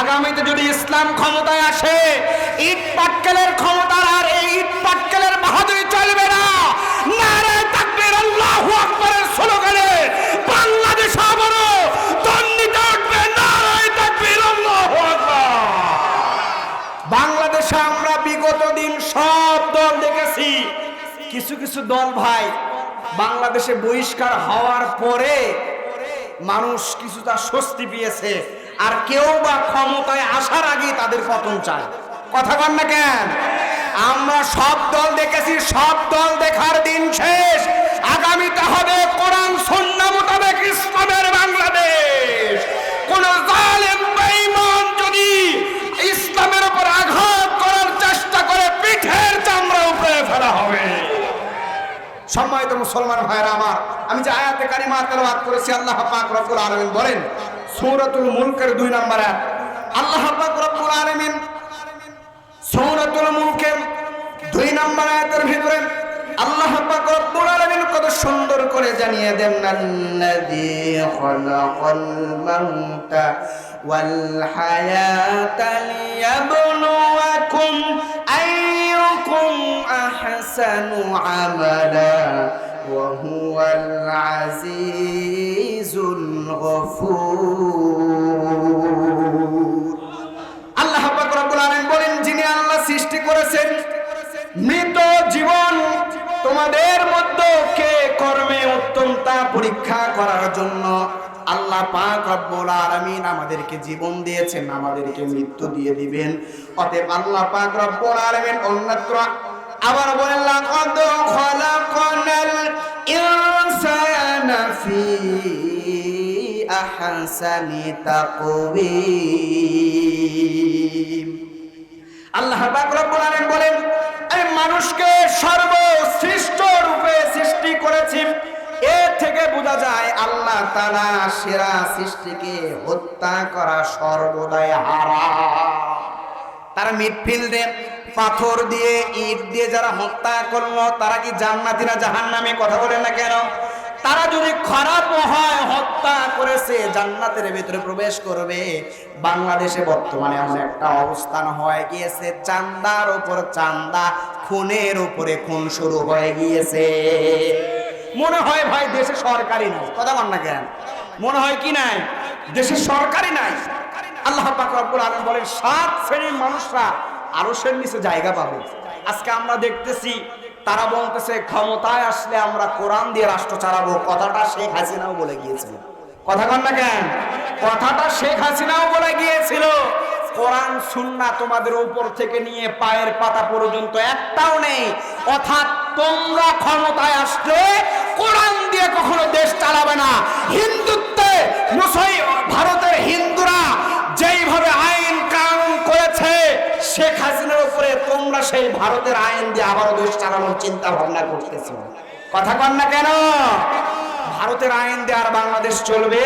আগামীতে যদি ইসলাম ক্ষমতায় আসে, ইট পাটকেলের ক্ষমতার আর এই ইট পাটকেলের বাহাদুরি চলবে না। বাংলাদেশ বাংলাদেশে আমরা বিগত দিন সব দল দেখেছি। কিছু কিছু দল ভাই, বাংলাদেশে বহিষ্কার হওয়ার পরে মানুষ কিছুটা স্বস্তি পেয়েছে। আর কেউ বা ক্ষমতায় আসার আগে তাদের পতন চায়। কথা কন না কেন? আমরা সব দল দেখেছি ভাইরা আমার, আমি যে আয়াতে কারিমা তেলাওয়াত করেছি, আল্লাহ পাক রব্বুল আলামিন বলেন, সূরাতুল মুলকের দুই নম্বর আয়াত, আল্লাহ পাক রব্বুল আলামিন সূরাতুল মুলকের দুই নম্বর আয়াতের ভিতরে আল্লাহ পাক রব্বুল আলামিন কত সুন্দর করে জানিয়ে দেন, আল্লাযী খালাকাল মাউতা ওয়াল হায়াতা লিয়াবলুয়াকুম আইয়ুকুম আহসানু আমালা। হুয়াল আজিজুল গফুর। আল্লাহ পাক রব্বুল আলামিন বলেন, যিনি আল্লাহ সৃষ্টি করেছেন, মৃত জীবন তোমাদের মধ্যে কে কর্মে উত্তম পরীক্ষা করার জন্য আল্লাহ পাক রব্বুল আলামিন আমাদেরকে জীবন দিয়েছেন, আমাদেরকে মৃত্যু দিয়ে দিবেন। অতএব আল্লাহ পাক রব্বুল আলামিন অন্যত্র আবার বলেন লাকাদ খলাকনাল ইনসানা ফি আহসানি তাকওয়িম। আল্লাহ পাক বলেন, আমি মানুষকে সর্বশ্রেষ্ঠ রূপে সৃষ্টি করেছি। এর থেকে বোঝা যায় আল্লাহ তাআলা সেরা সৃষ্টিকে হত্যা করা সর্বদাই হারাম। তারা মিডফিল্ডে পাথর দিয়ে, ইট দিয়ে যারা হত্যা করল, তারা কি জান্নাতি না জাহান্নামে? কথা বলে না কেন? তারা যদি খারাপ হয় হত্যা করেছে, জান্নাতের ভিতরে প্রবেশ করবে। বাংলাদেশে বর্তমানে এমন একটা অবস্থান হয়ে গিয়েছে। চান্দার উপর চান্দা, খুনের উপরে খুন শুরু হয়ে গিয়েছে। মনে হয় ভাই, দেশে সরকারি নাই। কথা বল না কেন? মনে হয় কি নাই? দেশে সরকারি নাই। আল্লাহ পাক রব্বুল আলামিন বলেন, সাত শ্রেণির মানুষরা আরশের নিচে জায়গা পাবে। আজকে আমরা দেখতেছি, তারা বলতেছে, ক্ষমতায় আসলে আমরা কোরআন দিয়ে রাষ্ট্র চালাবো। কথাটা শেখ হাসিনাও বলে গিয়েছিল। কথা কন না কেন? কথাটা শেখ হাসিনাও বলে গিয়েছিল, কোরআন, সুন্না তোমাদের উপর থেকে নিয়ে পায়ের পাতা পর্যন্ত একটাও নেই। অর্থাৎ তোমরা ক্ষমতায় আসলে কোরআন দিয়ে কখনো দেশ চালাবে না। হিন্দুত্বে, মুসলিম, ভারতের শেখ হাসিনার উপরে তোমরা সেই ভারতের আইন দিয়ে আবারও দেশ চালানোর চিন্তা ভাবনা করতেছো। কথা কন না কেন? ভারতের আইন দিয়ে আর বাংলাদেশ চলবে?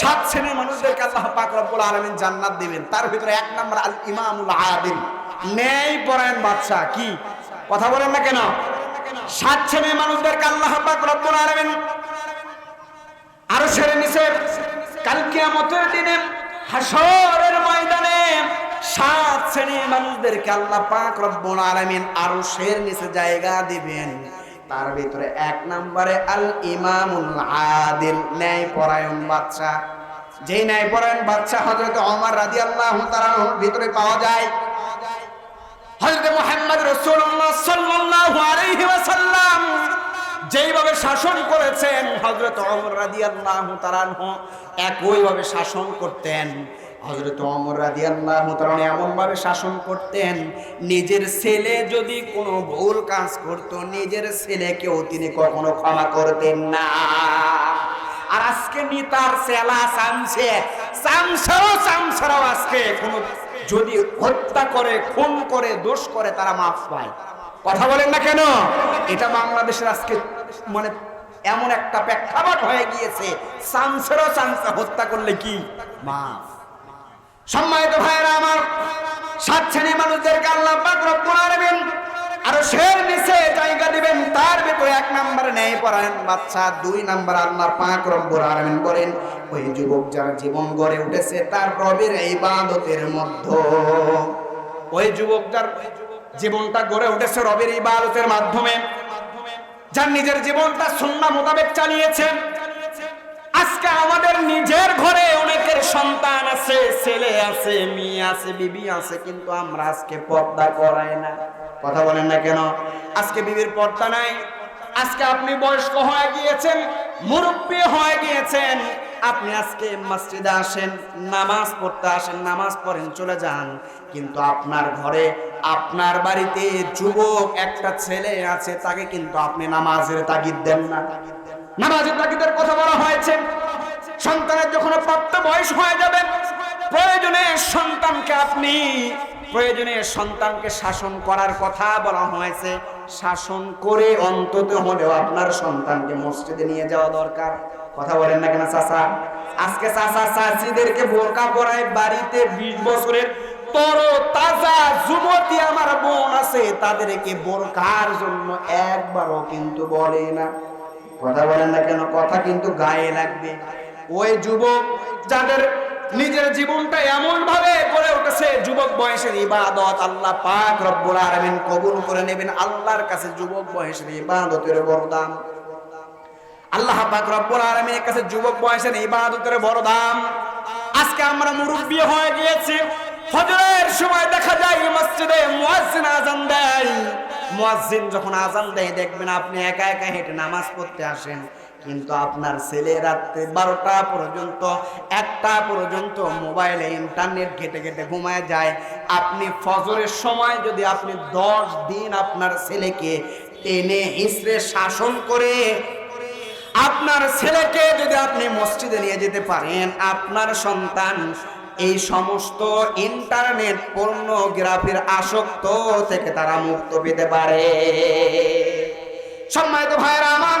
সাত শ্রেণির রব্বুল আলামিন জান্নাত দিবেন। তার ভিতরে এক নম্বর আল ইমামুল আদিল। ন্যায় পরায়ণ বাদশা কি? কথা বলেন না কেন? সাত শ্রেণির মানুষদেরকে আল্লাহ পাক রব্বুল আলামিন আরও সেরে নিছে। কাল কিয়ামতের দিনে হাসরের ময়দানে সাত শ্রেণির মানুষদেরকে আল্লাহ পাক রব্বুল আলামিন আরও শের নিচে জায়গা দিবেন। তার ভিতরে এক নম্বরে আল ইমামুল আদিল ন্যায় পরায়ণ বাদশা যেই ন্যায় পরায়ণ বাদশা হযরত ওমর রাদিয়াল্লাহু তাআলার ভিতরে পাওয়া যায়। হযরত মুহাম্মদ রাসূলুল্লাহ সাল্লাল্লাহু আলাইহি ওয়াসাল্লাম যেইভাবে শাসন করেছেন, হযরত ওমর রাদিয়াল্লাহু তাআলা একইভাবে শাসন করতেন। হযরত ওমর রাদিয়াল্লাহু তাআলা এমন ভাবে শাসন করতেন, নিজের ছেলে যদি কোনো ভুল কাজ করত, নিজের ছেলেকেও তিনি কখনো ক্ষমা করতেন না। আর আজকে নিতার সেলা চামছে, চামছাও চামছারাও আজকে কোনো যদি হত্যা করে, খুন করে, দোষ করে, তারা মাফ পায়। কথা বলেন না কেন? এটা বাংলাদেশের আজকে মানে এমন একটা প্রেক্ষাপট হয়ে গিয়েছে, চামছেরও চামচা হত্যা করলে কি? মাফ। সম্মানিত ভাইয়েরা আমার সাত শ্রেণির মানুষদেরকে আল্লাহ রব্বুল আলামিন আর শের নিচে জায়গা দিবেন, তার তার ভিতরে এক নম্বরে ন্যায় পরায়ণ বাচ্চা, দুই নাম্বার আল্লাহ পাক রব্বুল আলামিন বলেন, ওই যুবক যার জীবন গড়ে উঠেছে তার রবের ইবাদতের মধ্যে। ওই যুবক যার জীবনটা গড়ে উঠেছে রবের ইবাদতের মাধ্যমে, যার নিজের জীবনটা সুন্নাহ মোতাবেক চালিয়েছেন আজকে আমাদের নিজের ঘরে সন্তান আছে, ছেলে আছে, মেয়ে আছে, বিবি আছে, কিন্তু আমরা আজকে পর্দা করাই না। কথা বলেন না কেন? আজকে বিবির পর্দা নাই। আজকে আপনি বয়স্ক হয়ে গিয়েছেন, মুরব্বী হয়ে গিয়েছেন। আপনি আজকে মসজিদে আসেন, নামাজ পড়তে আসেন, নামাজ পড়েন, চলে যান। কিন্তু আপনার ঘরে, আপনার বাড়িতে যুবক, একটা ছেলে আছে, তাকে কিন্তু আপনি নামাজের তাগিদ দেন না। নামাজের তাগিদের কথা বলা হয়েছে। সন্তানের যখন প্রাপ্ত বয়স হয়ে যাবে, প্রয়োজনে সন্তানকে আপনি, প্রয়োজনে সন্তানকে শাসন করার কথা বলা হয়েছে। শাসন করে অন্তত হলেও আপনার সন্তানকে মসজিদে নিয়ে যাওয়া দরকার। কথা বলেন না কেন, চাচা? আজকে চাচা চাচিদেরকে বোরকা পরায় বাড়িতে বিশ বছরের তর তাজা যুবতী আমার বোন আছে, তাদেরকে বোরকার জন্য একবারও কিন্তু বলে না। কথা বলেন না কেন, কথা কিন্তু গায়ে লাগবে। ওই যুবক যাদের নিজের জীবনটা এমন ভাবে গড়ে উঠেছে, যুবক বয়সের ইবাদত আল্লাহ পাক রব্বুল আলামিন কবুল করে নেবেন। আল্লাহর কাছে যুবক বয়সের ইবাদতের বরদান। আল্লাহ পাক রব্বুল আলামিনের কাছে যুবক বয়সের ইবাদতের বড় দাম আজকে আমরা মুরব্বী হয়ে গিয়েছি। ফজরের সময় দেখা যায় মসজিদে মুয়াজ্জিন আজান দেয়। মুয়াজ্জিন যখন আজান দেয়, দেখবেন আপনি একা একা হেঁটে নামাজ পড়তে আসেন। কিন্তু আপনার ছেলে রাত্রে বারোটা পর্যন্ত, একটা পর্যন্ত মোবাইলে ইন্টারনেট ঘেটে ঘেটে ঘুমায় যায়। আপনি ফজরের সময় যদি আপনি দশ দিন আপনার ছেলেকে টেনে হিসড়ে শাসন করে, আপনার ছেলেকে যদি আপনি মসজিদে নিয়ে যেতে পারেন, আপনার সন্তান এই সমস্ত ইন্টারনেট পর্নোগ্রাফির আসক্ত থেকে তারা মুক্ত পেতে পারে। সম্মানিত ভাইরা আমার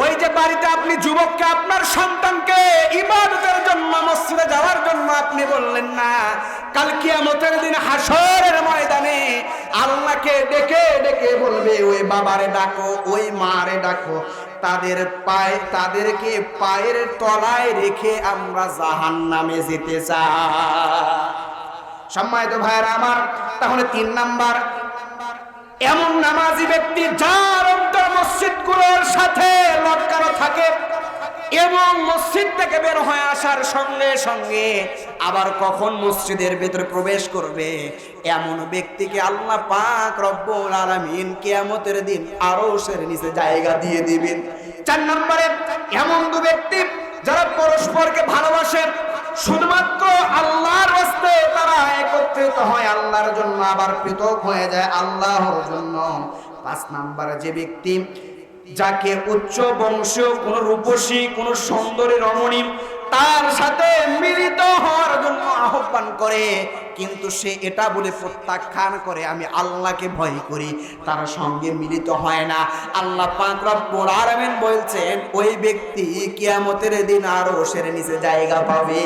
ওই যে বাড়িতে আপনি যুবককে, আপনার সন্তানকে ইবাদতের জন্য, মসজিদে যাওয়ার জন্য আপনি বললেন না। কাল কিয়ামতের দিন হাসরের ময়দানে আল্লাহকে ডেকে ডেকে বলবে, ওই বাবারে ডাকো, ওই মারে ডাকো। তাদের পায়ে, তাদেরকে পায়ের তলায় রেখে আমরা জাহান নামে যেতে চাই। সম্মানিত ভাইয়েরা আমার, তাহলে তিন নাম্বার, এমন নামাজি ব্যক্তি যার মসজিদগুলোর সাথে লটকানো থাকে এবং মসজিদ থেকে বের হয়ে আসার সঙ্গে সঙ্গে আবার কখন মসজিদের ভেতরে প্রবেশ করবে এমন ব্যক্তিকে আল্লাহ পাক রব্বুল আলামিন কিয়ামতের দিন আরও সের নিচে জায়গা দিয়ে দিবেন। চার নম্বরে, এমন দু ব্যক্তি যারা পরস্পরকে ভালোবাসেন শুধুমাত্র আল্লাহর রাস্তে তারা একত্রিত হয়, আল্লাহর জন্য আবার পৃথক হয়ে যায়, আল্লাহর জন্য। পাঁচ নাম্বার যে ব্যক্তি যাকে উচ্চ বংশীয় কোন রূপসী, কোন সুন্দরী রমণী তার সাথে মিলিত হওয়ার জন্য আহ্বান করে। কিন্তু সে এটা বলে প্রত্যাখ্যান করে, আমি আল্লাহকে ভয় করি, তার সঙ্গে মিলিত হয় না। আল্লাহ পাক রব্বুল আলামিন বলছেন, ওই ব্যক্তি কিয়ামতের দিন আরও সেরে নিচে জায়গা পাবে।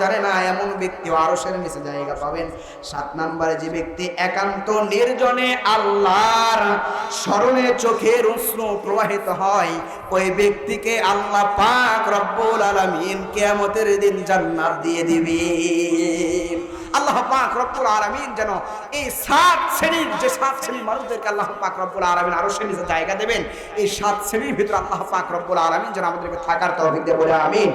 জানে না, এমন ব্যক্তি আরও সেরে নিচে জায়গা পাবেন। সাত নম্বরে যে ব্যক্তি একান্ত নির্জনে আল্লাহর স্মরণে চোখের উষ্ণ প্রবাহিত হয়, ওই ব্যক্তিকে আল্লাহ পাক রব্বুল আলামিন কিয়ামতের দিন জান্নাত দিয়ে দিবে। আল্লাহ পাক রব্বুল আলামিন যেন এই সাত শ্রেণির যে সাত শ্রেণির মানুষদেরকে আল্লাহ পাক রব্বুল আলামিন আরও নিজে জায়গা দেবেন, এই সাত শ্রেণির ভিতরে আল্লাহ পাক রব্বুল আলামিন যেন আমাদেরকে থাকার দিয়ে বলে আমিন।